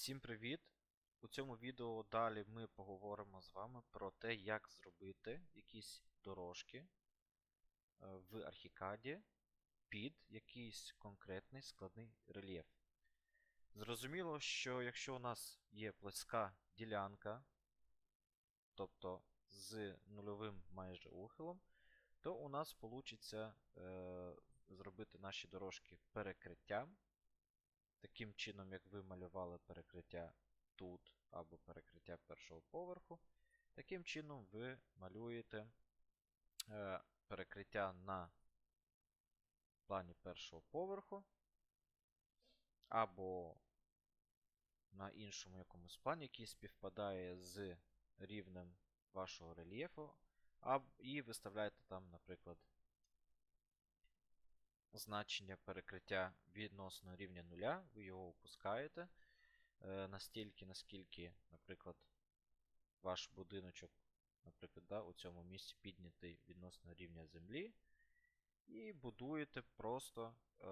Всім привіт! У цьому відео далі ми поговоримо з вами про те, як зробити якісь дорожки е, в Архікаді під якийсь конкретний складний рельєф. Зрозуміло, що якщо у нас є плоска ділянка, тобто з нульовим майже ухилом, то у нас вийде зробити наші дорожки перекриттям. Таким чином, як ви малювали перекриття тут або перекриття першого поверху, таким чином ви малюєте е, перекриття на плані першого поверху, або на іншому якомусь плані, який співпадає з рівнем вашого рельєфу, і виставляєте там, наприклад, значення перекриття відносно рівня нуля, ви його опускаєте е, настільки, наскільки, наприклад, ваш будиночок, наприклад, да, у цьому місці піднятий відносно рівня землі, і будуєте просто е,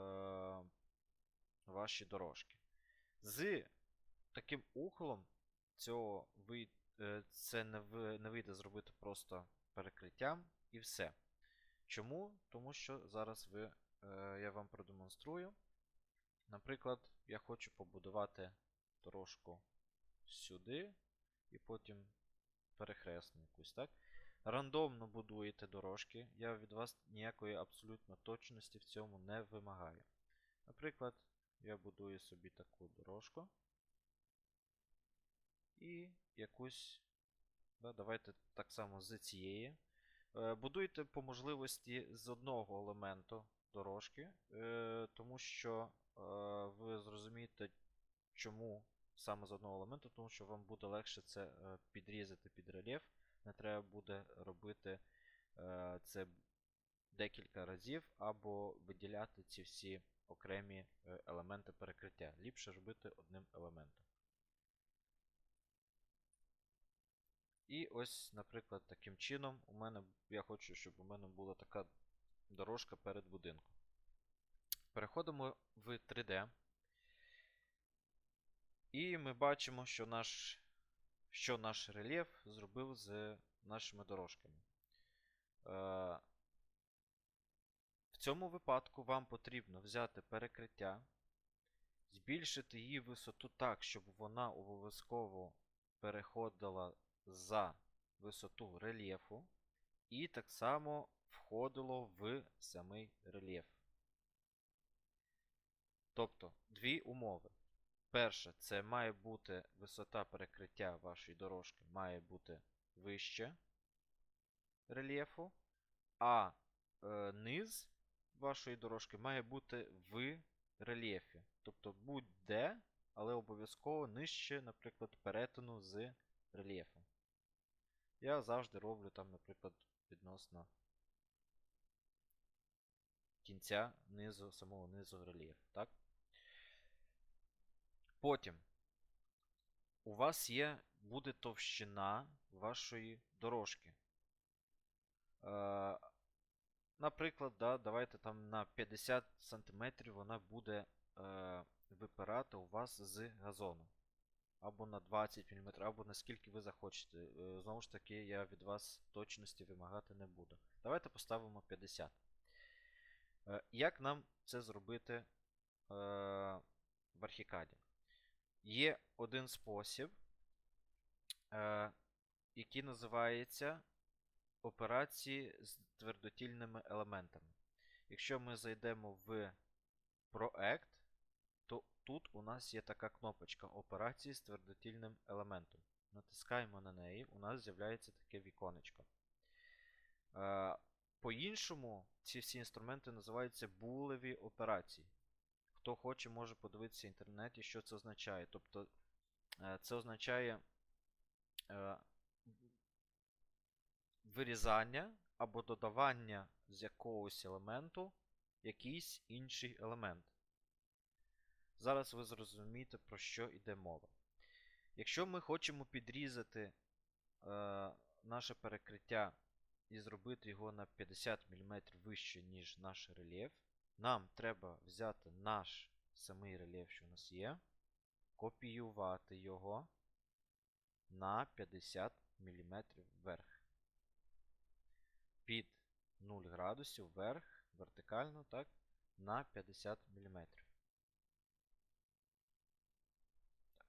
ваші дорожки. З таким ухилом цього ви, е, це не, ви, не вийде зробити просто перекриттям і все. Чому? Тому що зараз ви я вам продемонструю. Наприклад, я хочу побудувати дорожку сюди, і потім перехресну якусь, так? Рандомно будуєте дорожки. Я від вас ніякої абсолютно точності в цьому не вимагаю. Наприклад, я будую собі таку дорожку. І якусь. Да, Давайте так само з цієї. Е, будуйте по можливості з одного елементу дорожки, е, тому що е, ви зрозумієте, чому саме з одного елементу, тому що вам буде легше це е, підрізати під рельєф. Не треба буде робити е, це декілька разів, або виділяти ці всі окремі е, елементи перекриття. Ліпше робити одним елементом. І ось, наприклад, таким чином у мене, я хочу, щоб у мене була така дорожка перед будинком. Переходимо в 3D. І ми бачимо, що наш що наш рельєф зробив з нашими дорожками. Е, В цьому випадку вам потрібно взяти перекриття, збільшити її висоту так, щоб вона обов'язково переходила за висоту рельєфу. І так само входило в самий рельєф. Тобто дві умови. Перше, це має бути висота перекриття вашої дорожки має бути вище рельєфу, а е, низ вашої дорожки має бути в рельєфі. Тобто будь-де, але обов'язково нижче, наприклад, перетину з рельєфом. Я завжди роблю там, наприклад, відносно кінця низу, самого низу рельєфу. Так? Потім у вас є, буде товщина вашої дорожки. Е, Наприклад, да, давайте там на 50 см вона буде е, випирати у вас з газону. Або на 20 мм, або наскільки ви захочете. Е, знову ж таки, я від вас точності вимагати не буду. Давайте поставимо 50. Е, як нам це зробити е, в Архікаді? Є один спосіб, е, який називається операції з твердотільними елементами. Якщо ми зайдемо в проект, то тут у нас є така кнопочка операції з твердотільним елементом. Натискаємо на неї, у нас з'являється таке віконечко. По-іншому, ці всі інструменти називаються булеві операції. Хто хоче, може подивитися в інтернеті, що це означає. Тобто е, це означає е, вирізання або додавання з якогось елементу якийсь інший елемент. Зараз ви зрозумієте, про що йде мова. Якщо ми хочемо підрізати е, наше перекриття і зробити його на 50 мм вище, ніж наш рельєф, нам треба взяти наш самий рельєф, що у нас є. копіювати його на 50 мм вверх. Під 0 градусів вверх, вертикально, так, на 50 мм.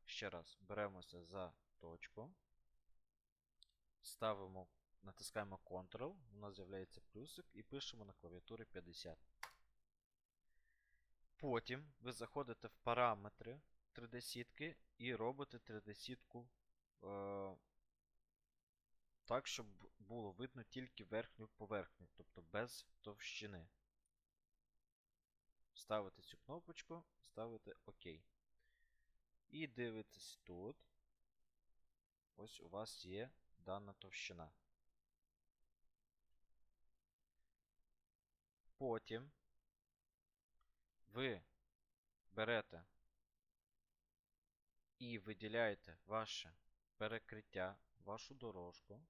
Ще раз беремося за точку. Ставимо, натискаємо Ctrl, у нас з'являється плюсик і пишемо на клавіатурі 50. Потім ви заходите в параметри 3D-сітки і робите 3D-сітку е, так, щоб було видно тільки верхню поверхню, тобто без товщини. Ставите цю кнопочку, ставите ОК. І дивитесь тут. Ось у вас є дана товщина. Потім ви берете і виділяєте ваше перекриття, вашу дорожку.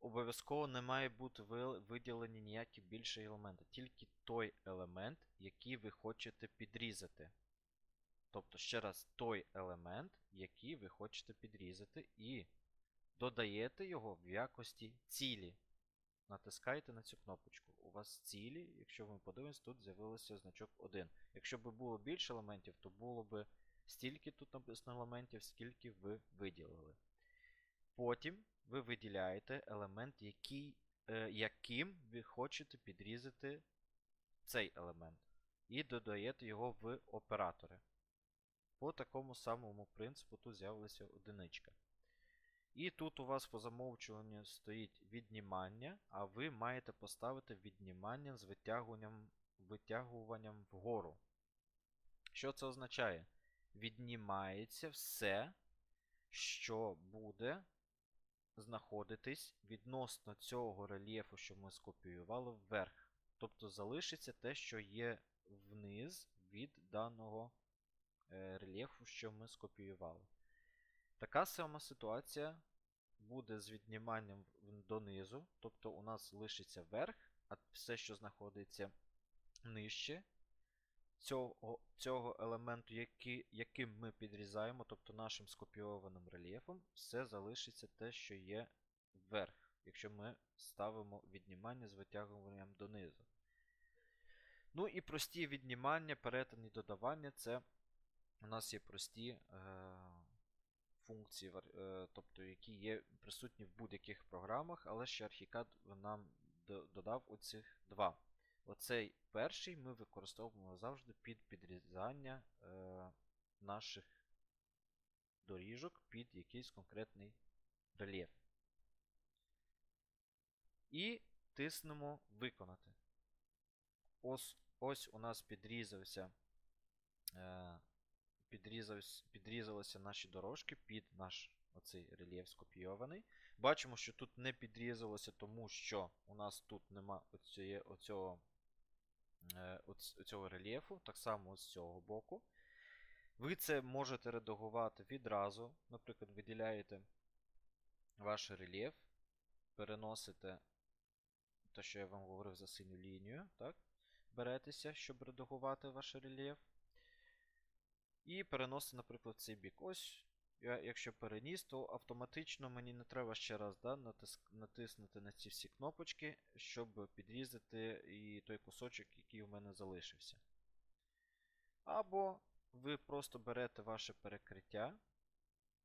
Обов'язково не має бути виділені ніякі більші елементи, тільки той елемент, який ви хочете підрізати. Тобто, ще раз, той елемент, який ви хочете підрізати, і додаєте його в якості цілі. Натискаєте на цю кнопочку. У вас цілі, якщо ми подивимось, тут з'явився значок 1. Якщо б було більше елементів, то було б стільки тут написано елементів, скільки ви виділили. Потім ви виділяєте елемент, який, е, яким ви хочете підрізати цей елемент. І додаєте його в оператори. По такому самому принципу тут з'явилася одиничка. І тут у вас по замовчуванню стоїть віднімання, а ви маєте поставити віднімання з витягуванням, витягуванням вгору. Що це означає? Віднімається все, що буде знаходитись відносно цього рельєфу, що ми скопіювали вверх. Тобто залишиться те, що є вниз від даного е, рельєфу, що ми скопіювали. Така сама ситуація буде з відніманням донизу, тобто у нас лишиться верх, а все, що знаходиться нижче цього, цього елементу, який, яким ми підрізаємо, тобто нашим скопійованим рельєфом, все залишиться те, що є вверх, якщо ми ставимо віднімання з витягуванням донизу. Ну і прості віднімання, перетин і додавання це у нас є прості е, функції, е, тобто які є присутні в будь-яких програмах, але ще Archicad нам додав оцих два. Оцей перший ми використовуємо завжди під підрізання е, наших доріжок під якийсь конкретний рельєф. І тиснемо Виконати. Ось, ось у нас підрізався, е, підрізалися наші дорожки під наш оцей рельєф скопійований. Бачимо, що тут не підрізалося, тому що у нас тут нема оціє, оцього, е, оцього рельєфу, так само з цього боку. Ви це можете редагувати відразу. Наприклад, виділяєте ваш рельєф, переносите те, що я вам говорив за синю лінію, так? беретеся, щоб редагувати ваш рельєф. І переносите, наприклад, цей бік. Ось, я, якщо переніс, то автоматично мені не треба ще раз да, натис, натиснути на ці всі кнопочки, щоб підрізати і той кусочок, який у мене залишився. Або ви просто берете ваше перекриття,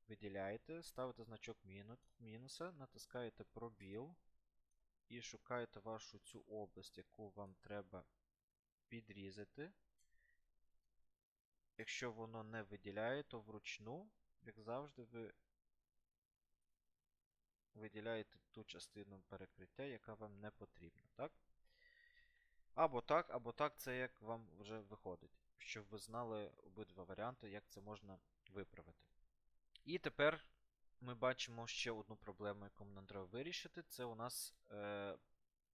виділяєте, ставите значок міну, мінуса, натискаєте пробіл і шукаєте вашу цю область, яку вам треба підрізати. Якщо воно не виділяє, то вручну, як завжди, ви виділяєте ту частину перекриття, яка вам не потрібна. так? Або так, або так, це як вам вже виходить. Щоб ви знали обидва варіанти, як це можна виправити. І тепер ми бачимо ще одну проблему, яку нам треба вирішити. Це у нас е,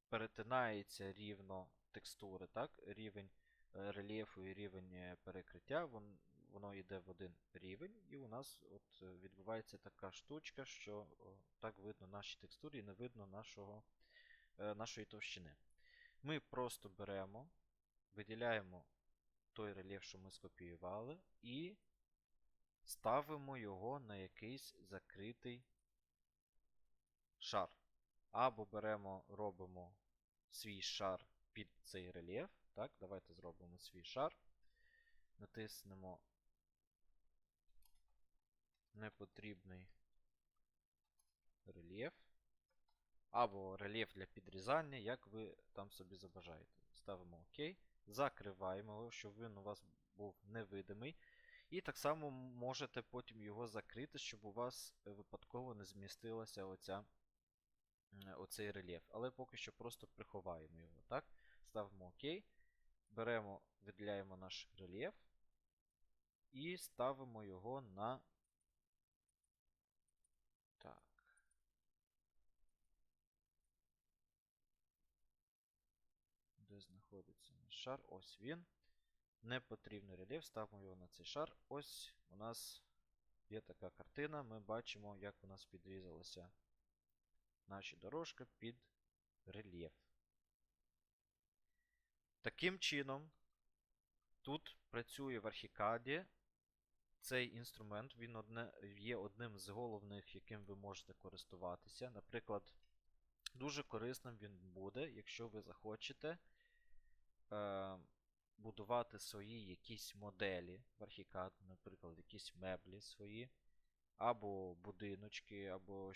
перетинається рівно текстури, так? рівень рельєфу і рівень е, перекриття. Вон, воно йде в один рівень, і у нас от е, відбувається така штучка, що так видно наші текстури і не видно нашого, е, нашої товщини. Ми просто беремо, виділяємо той рельєф, що ми скопіювали, і ставимо його на якийсь закритий шар. Або беремо, робимо свій шар під цей рельєф. Так, давайте зробимо свій шар. Натиснемо непотрібний рельєф. Або рельєф для підрізання, як ви там собі забажаєте. Ставимо ОК. Закриваємо його, щоб він у вас був невидимий. І так само можете потім його закрити, щоб у вас е, випадково не змістилася оця, оцей рельєф. Але поки що просто приховаємо його. так? Ставимо ОК. Беремо, виділяємо наш рельєф і ставимо його на. Так. Де знаходиться наш шар? Ось він. Непотрібний рельєф, ставимо його на цей шар. Ось у нас є така картина. Ми бачимо, як у нас підрізалася наша дорожка під рельєф. Таким чином, тут працює в архікаді цей інструмент, він одне, є одним з головних, яким ви можете користуватися. Наприклад, дуже корисним він буде, якщо ви захочете е, будувати свої якісь моделі в архікад, наприклад, якісь меблі свої, або будиночки, або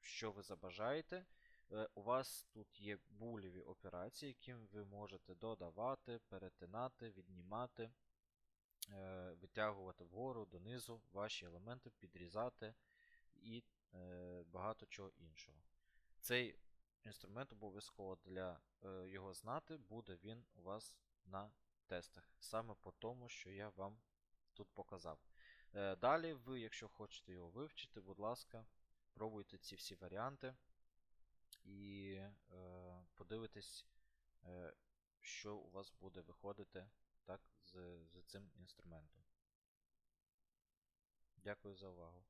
що ви забажаєте. Е, У вас тут є булеві операції, яким ви можете додавати, перетинати, віднімати, е, витягувати вгору, донизу ваші елементи, підрізати і е, багато чого іншого. Цей інструмент обов'язково для його знати, буде він у вас на тестах. Саме по тому, що я вам тут показав. Далі ви, якщо хочете його вивчити, будь ласка, пробуйте ці всі варіанти і е, подивитесь, е, що у вас буде виходити так, з, з цим інструментом. Дякую за увагу.